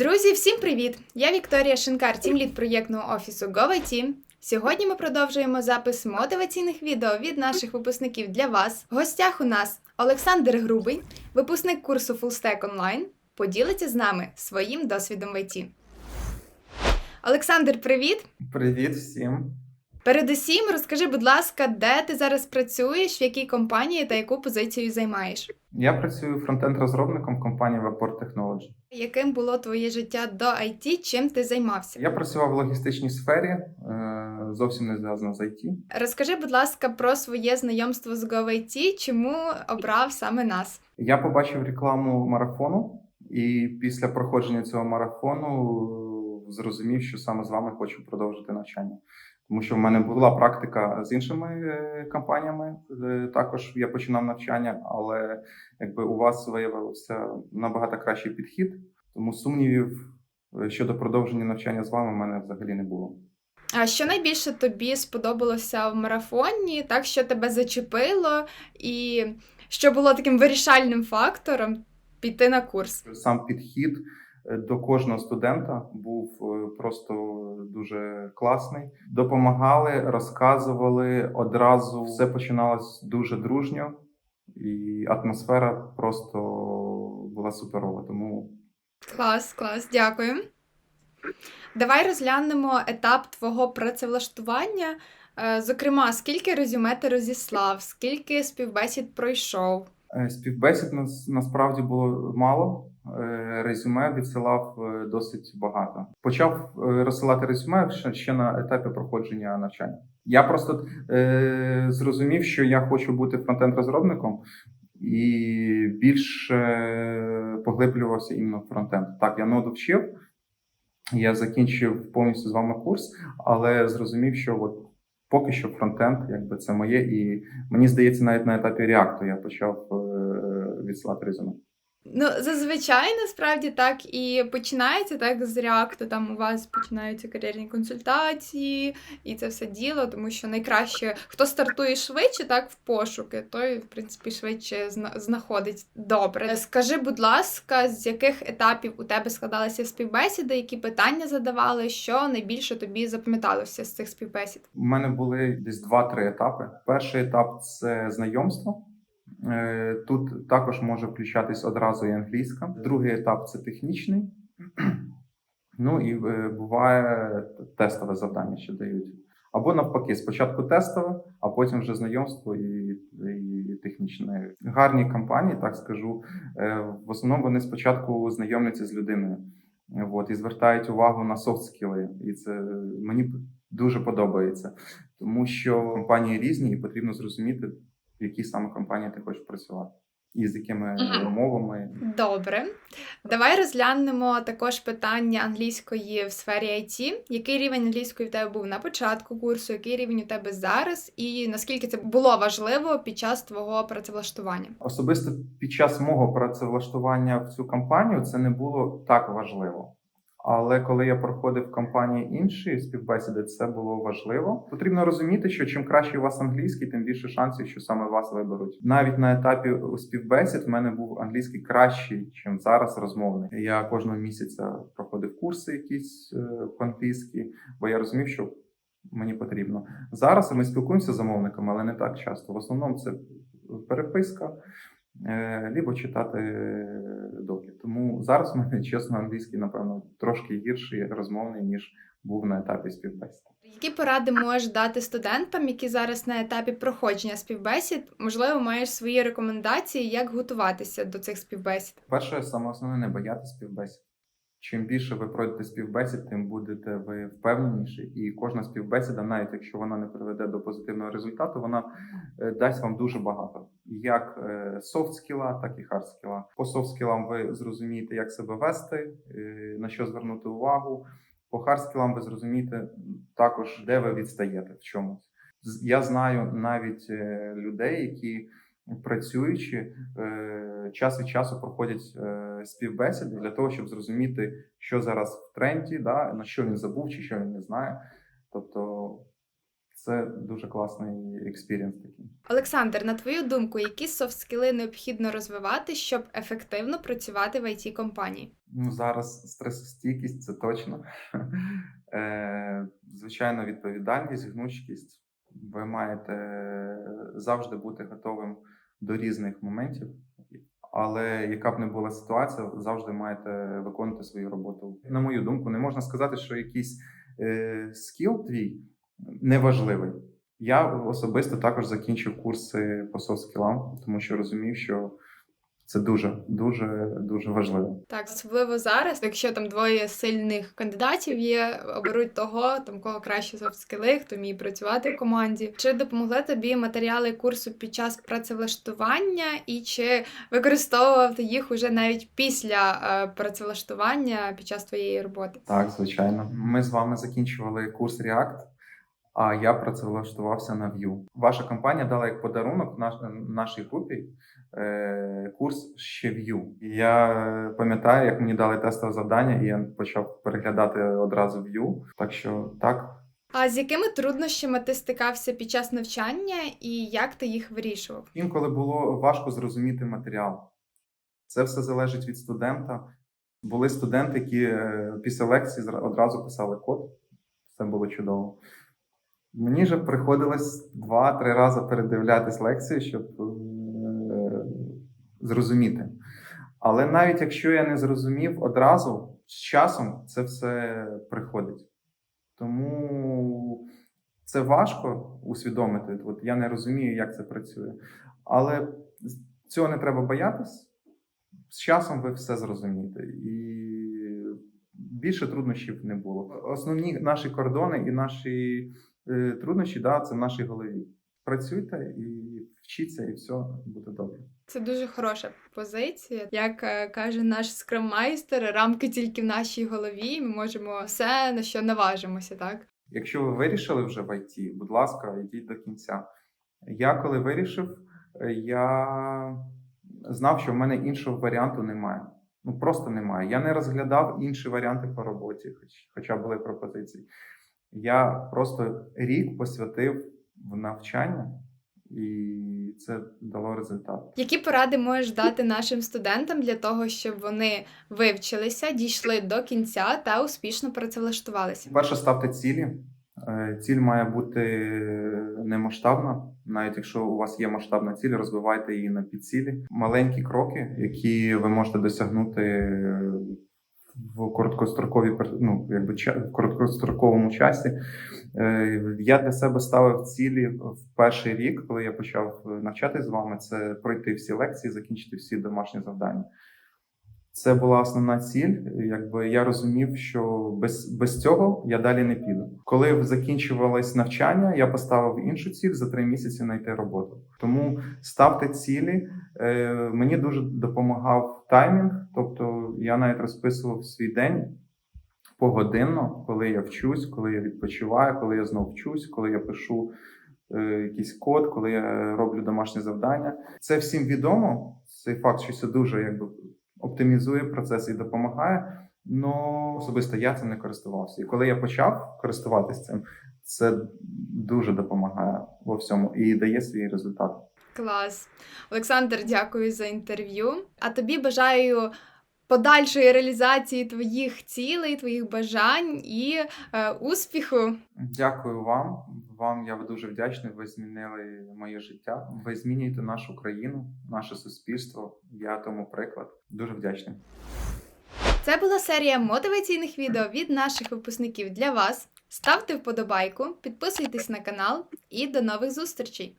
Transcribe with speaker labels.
Speaker 1: Друзі, всім привіт! Я Вікторія Шинкар, тімлід проєктного офісу GoIT. Сьогодні ми продовжуємо запис мотиваційних відео від наших випускників для вас. В гостях у нас Олександр Грубий, випускник курсу Fullstack Online, поділиться з нами своїм досвідом в ІТ. Олександр, привіт!
Speaker 2: Привіт всім.
Speaker 1: Передусім, розкажи, будь ласка, де ти зараз працюєш, в якій компанії та яку позицію займаєш?
Speaker 2: Я працюю фронтенд-розробником компанії Vapor Technology.
Speaker 1: Яким було твоє життя до IT, чим ти займався?
Speaker 2: Я працював в логістичній сфері, е, зовсім не зв'язано з IT.
Speaker 1: Розкажи, будь ласка, про своє знайомство з GoIT, чому обрав саме нас?
Speaker 2: Я побачив рекламу марафону, і після проходження цього марафону зрозумів, що саме з вами хочу продовжити навчання. Тому що в мене була практика з іншими е, компаніями. е, Також я починав навчання, але якби у вас виявився набагато кращий підхід, тому сумнівів е, щодо продовження навчання з вами в мене взагалі не було.
Speaker 1: А що найбільше тобі сподобалося в марафоні, так що тебе зачепило, і що було таким вирішальним фактором піти на курс?
Speaker 2: Сам підхід до кожного студента був е, просто дуже класний. Допомагали, розказували одразу. Все починалось дуже дружньо, і атмосфера просто була суперова. Тому
Speaker 1: Клас, клас, дякую. Давай розглянемо етап твого працевлаштування. Е, Зокрема, скільки резюме ти розіслав, скільки співбесід пройшов.
Speaker 2: е, співбесід нас насправді було мало. Е, Резюме відсилав е, досить багато. Почав е, розсилати резюме ще, на етапі проходження навчання. Я просто е, зрозумів, що я хочу бути фронтенд-розробником і більше поглиблювався іменно фронтенд. Так, я ноду вчив, я закінчив повністю з вами курс, але зрозумів, що от поки що фронтенд, якби це моє, і мені здається, навіть на етапі реакту я почав відсилати резюме.
Speaker 1: Ну, зазвичай насправді так і починається так з реакту. Там у вас починаються кар'єрні консультації і це все діло, тому що найкраще, хто стартує швидше, так в пошуки, той, в принципі, швидше зна- знаходить добре. Скажи, будь ласка, з яких етапів у тебе складалися співбесіди, які питання задавали, що найбільше тобі запам'яталося з цих співбесід?
Speaker 2: У мене були десь два-три етапи. Перший етап це знайомство. Е, Тут також може включатись одразу і англійська. Другий етап це технічний. Ну і е, буває тестове завдання, що дають. Або навпаки, спочатку тестове, а потім вже знайомство і, і технічне. Гарні компанії, так скажу. е, В основному вони спочатку знайомляться з людиною. От, і звертають увагу на софт скіли. І це мені дуже подобається, тому що компанії різні, і потрібно зрозуміти, в якій саме компанії ти хочеш працювати, і з якими умовами.
Speaker 1: Добре. Давай розглянемо також питання англійської в сфері IT. Який рівень англійської в тебе був на початку курсу, який рівень у тебе зараз, і наскільки це було важливо під час твого працевлаштування?
Speaker 2: Особисто під час мого працевлаштування в цю компанію це не було так важливо. Але коли я проходив компанії інші співбесіди, це було важливо. Потрібно розуміти, що чим краще у вас англійський, тим більше шансів, що саме вас виберуть. Навіть на етапі співбесід в мене був англійський кращий, ніж зараз розмовний. Я кожного місяця проходив курси якісь е, по-англійськи, бо я розумів, що мені потрібно. Зараз ми спілкуємося з замовниками, але не так часто. В основному це переписка. Е, Лібо читати е, доки. Тому зараз в мене чесно англійський, напевно, трошки гірший розмовний, ніж був на етапі співбесід.
Speaker 1: Які поради можеш дати студентам, які зараз на етапі проходження співбесід? Можливо, маєш свої рекомендації, як готуватися до цих співбесід?
Speaker 2: Перше, саме основне, не боятися співбесід. Чим більше ви пройдете співбесід, тим будете ви впевненіші. І кожна співбесіда, навіть якщо вона не приведе до позитивного результату, вона е, дасть вам дуже багато. Як софт скіла, так і хард скіла. По софт скілам ви зрозумієте, як себе вести, е, на що звернути увагу. По хард скілам ви зрозумієте також, де ви відстаєте в чомусь. Я знаю навіть е, людей, які працюючи, е, час від часу проходять е, співбесіди для того, щоб зрозуміти, що зараз в тренді, да, на що він забув чи що він не знає. Тобто Це дуже класний експірієнс такий.
Speaker 1: Олександр, на твою думку, які софт-скіли необхідно розвивати, щоб ефективно працювати в it компанії
Speaker 2: Ну, зараз стресостійкість це точно. Е, Звичайно, відповідальність, гнучкість. Ви маєте завжди бути готовим до різних моментів, але яка б не була ситуація, завжди маєте виконувати свою роботу. На мою думку, не можна сказати, що якийсь е, скіл твій неважливий. Я особисто також закінчив курси по софт-скілам, тому що розумів, що це дуже, дуже, дуже важливо.
Speaker 1: Так, особливо зараз, якщо там двоє сильних кандидатів є, оберуть того, там кого краще софт-скіли, хто вміє працювати в команді. Чи допомогли тобі матеріали курсу під час працевлаштування, і чи використовував ти їх уже навіть після е, працевлаштування під час твоєї роботи?
Speaker 2: Так, звичайно. Ми з вами закінчували курс React, а я працевлаштувався на Vue. Ваша компанія дала як подарунок наш, нашій групі е, курс ще Vue. І Я пам'ятаю, як мені дали тестове завдання, і я почав переглядати одразу Vue. Так що так,
Speaker 1: А з якими труднощами ти стикався під час навчання і як ти їх вирішував?
Speaker 2: інколи було важко зрозуміти матеріал. Це все залежить від студента. Були студенти, які е, після лекції одразу писали код. Це було чудово. Мені же приходилось два-три рази передивлятись лекцію, щоб е, зрозуміти. Але навіть якщо я не зрозумів одразу, з часом це все приходить. Тому це важко усвідомити. От я не розумію, як це працює. Але цього не треба боятись. З часом ви все зрозумієте. І більше труднощів не було. Основні наші кордони і наші труднощі, да, це в нашій голові. Працюйте і вчіться, і все буде добре.
Speaker 1: Це дуже хороша позиція. Як е, каже наш скроммайстер, рамки тільки в нашій голові. Ми можемо все на що наважимося, так?
Speaker 2: Якщо ви вирішили вже в ІТ, будь ласка, йдіть до кінця. Я коли вирішив, е, я знав, що в мене іншого варіанту немає. Ну просто немає. Я не розглядав інші варіанти по роботі, хоч, хоча були пропозиції. Я просто рік посвятив в навчання, і це дало результат.
Speaker 1: Які поради можеш дати нашим студентам для того, щоб вони вивчилися, дійшли до кінця та успішно працевлаштувалися?
Speaker 2: Перше, ставте цілі. Е, Ціль має бути не масштабна. Навіть якщо у вас є масштабна ціль, розвивайте її на підцілі. Маленькі кроки, які ви можете досягнути в короткостроковій ну, якби в короткостроковому часі. Е, Я для себе ставив цілі в перший рік, коли я почав навчатись з вами. Це пройти всі лекції, закінчити всі домашні завдання. Це була основна ціль. Якби я розумів, що без, без цього я далі не піду. Коли закінчувалось навчання, я поставив іншу ціль за три місяці знайти роботу. Тому ставте цілі. Е, мені дуже допомагав таймінг, тобто я навіть розписував свій день погодинно, коли я вчусь, коли я відпочиваю, коли я знов вчусь, коли я пишу е, якийсь код, коли я роблю домашні завдання. Це всім відомо. Цей факт, що це дуже якби оптимізує процес і допомагає. Ну особисто я цим не користувався. І коли я почав користуватися цим, це дуже допомагає во всьому і дає свій результат.
Speaker 1: Клас. Олександр, дякую за інтерв'ю. А тобі бажаю подальшої реалізації твоїх цілей, твоїх бажань і е, успіху.
Speaker 2: Дякую вам. Вам я дуже вдячний. Ви змінили моє життя. Ви змінюєте нашу країну, наше суспільство. Я тому приклад. Дуже вдячний.
Speaker 1: Це була серія мотиваційних відео від наших випускників для вас. Ставте вподобайку, підписуйтесь на канал і до нових зустрічей!